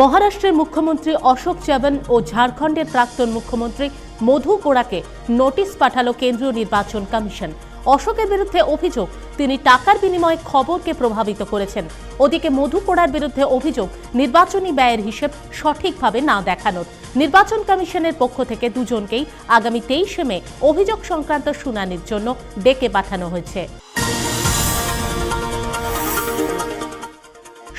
মহারাষ্ট্রের মুখ্যমন্ত্রী অশোক চবন ও ঝাড়খণ্ডের প্রাক্তন মুখ্যমন্ত্রী মধু কোড়াকে নোটিশ পাঠালো কেন্দ্রীয় নির্বাচন কমিশন। অশোকের বিরুদ্ধে অভিযোগ, তিনি টাকার বিনিময়ে খবরকে প্রভাবিত করেছেন। ওদিকে মধু কোড়ার বিরুদ্ধে অভিযোগ, নির্বাচনী ব্যয়ের হিসেব সঠিকভাবে না দেখানোর। নির্বাচন কমিশনের পক্ষ থেকে দুজনকেই আগামী তেইশে মে অভিযোগ সংক্রান্ত শুনানির জন্য ডেকে পাঠানো হয়েছে।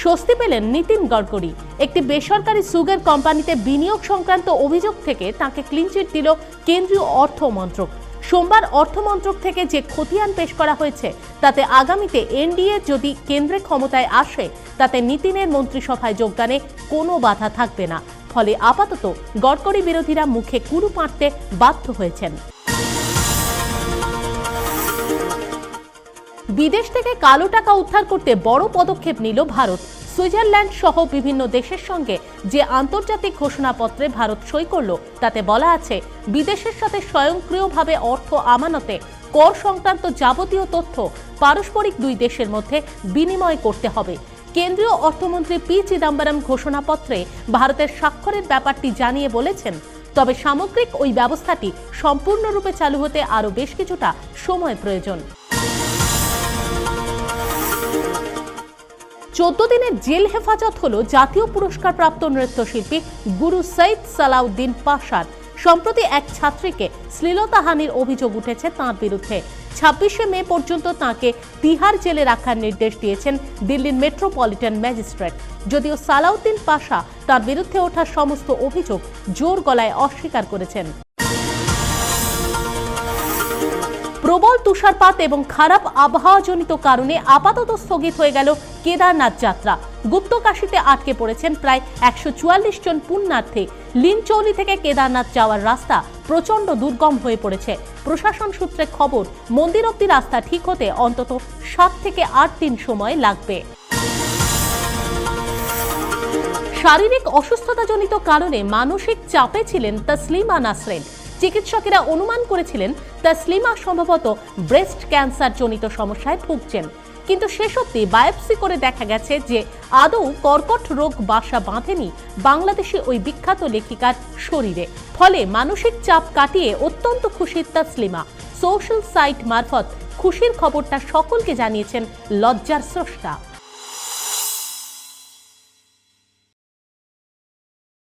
স্বস্তি পেলেন নীতিন গডকরি একটি বেসরকারি সুগার কোম্পানিতে বিনিয়োগ সংক্রান্ত অভিযোগ থেকে তাকে ক্লিনচিট দিল কেন্দ্রীয় অর্থ মন্ত্রক। সোমবার অর্থমন্ত্রক থেকে যে খতিয়ান পেশ করা হয়েছে, তাতে আগামীতে এনডিএ যদি কেন্দ্রে ক্ষমতায় আসে, তাতে নীতিনের মন্ত্রিসভায় যোগদানে কোনো বাধা থাকবে না। ফলে আপাতত গডকরি বিরোধীরা মুখে কুরু পাঁটতে বাধ্য হয়েছেন। বিদেশ থেকে কালো টাকা উদ্ধার করতে বড় পদক্ষেপ নিল ভারত। সুইজারল্যান্ড সহ বিভিন্ন দেশের সঙ্গে যে আন্তর্জাতিক ঘোষণাপত্রে ভারত সই করল, তাতে বলা আছে, বিদেশের সাথে স্বয়ংক্রিয়ভাবে অর্থ আমানতে কর সংক্রান্ত যাবতীয় তথ্য পারস্পরিক দুই দেশের মধ্যে বিনিময় করতে হবে। কেন্দ্রীয় অর্থমন্ত্রী পি চিদম্বরম ঘোষণাপত্রে ভারতের স্বাক্ষরের ব্যাপারটি জানিয়ে বলেছেন, তবে সামগ্রিক ওই ব্যবস্থাটি সম্পূর্ণরূপে চালু হতে আরও বেশ কিছুটা সময় প্রয়োজন। চোদ্দ দিনের জেল হেফাজত হল জাতীয় পুরস্কার প্রাপ্ত নৃত্যশিল্পী গুরু সৈয়দ সালাউদ্দিন পাশার। সম্প্রতি এক ছাত্রীকে শ্লীলতাহানির অভিযোগ উঠেছে তাঁর বিরুদ্ধে। ছাব্বিশে মে পর্যন্ত তাঁকে তিহার জেলে রাখার নির্দেশ দিয়েছেন দিল্লির মেট্রোপলিটন ম্যাজিস্ট্রেট। যদিও সালাউদ্দিন পাশা তার বিরুদ্ধে ওঠা সমস্ত অভিযোগ জোর গলায় অস্বীকার করেছেন। প্রবল তুষারপাত এবং খারাপ আবহাওয়াজনিত কারণে আপাতত স্থগিত হয়ে গেল কেদারনাথ যাত্রা। গুপ্তকাশীতে আটকে পড়েছেন প্রায় একশো চুয়াল্লিশ জন পুণ্যার্থী। লিনচৌলি থেকে কেদারনাথ যাওয়ার রাস্তা প্রচণ্ড দুর্গম হয়ে পড়েছে। প্রশাসন সূত্রে খবর, মন্দির অব্দি রাস্তা ঠিক হতে অন্তত সাত থেকে আট দিন সময় লাগবে। শারীরিক অসুস্থতাজনিত কারণে মানসিক চাপে ছিলেন তসলিমা নাসরিন। চিকিৎসকেরা অনুমান করেছিলেন, তসলিমা সম্ভবত ব্রেস্ট ক্যান্সার জনিত সমস্যায় ভুগছেন। কিন্তু শেষ অব্দি বায়োপসি করে দেখা গেছে যে আদৌ কর্কট রোগ বাসা বাঁধেনি বাংলাদেশি ওই বিখ্যাত লেখিকার শরীরে। ফলে মানসিক চাপ কাটিয়ে অত্যন্ত খুশি তসলিমা। সোশ্যাল সাইট মারফত খুশির খবরটা সকলকে জানিয়েছেন লজ্জার স্রষ্টা।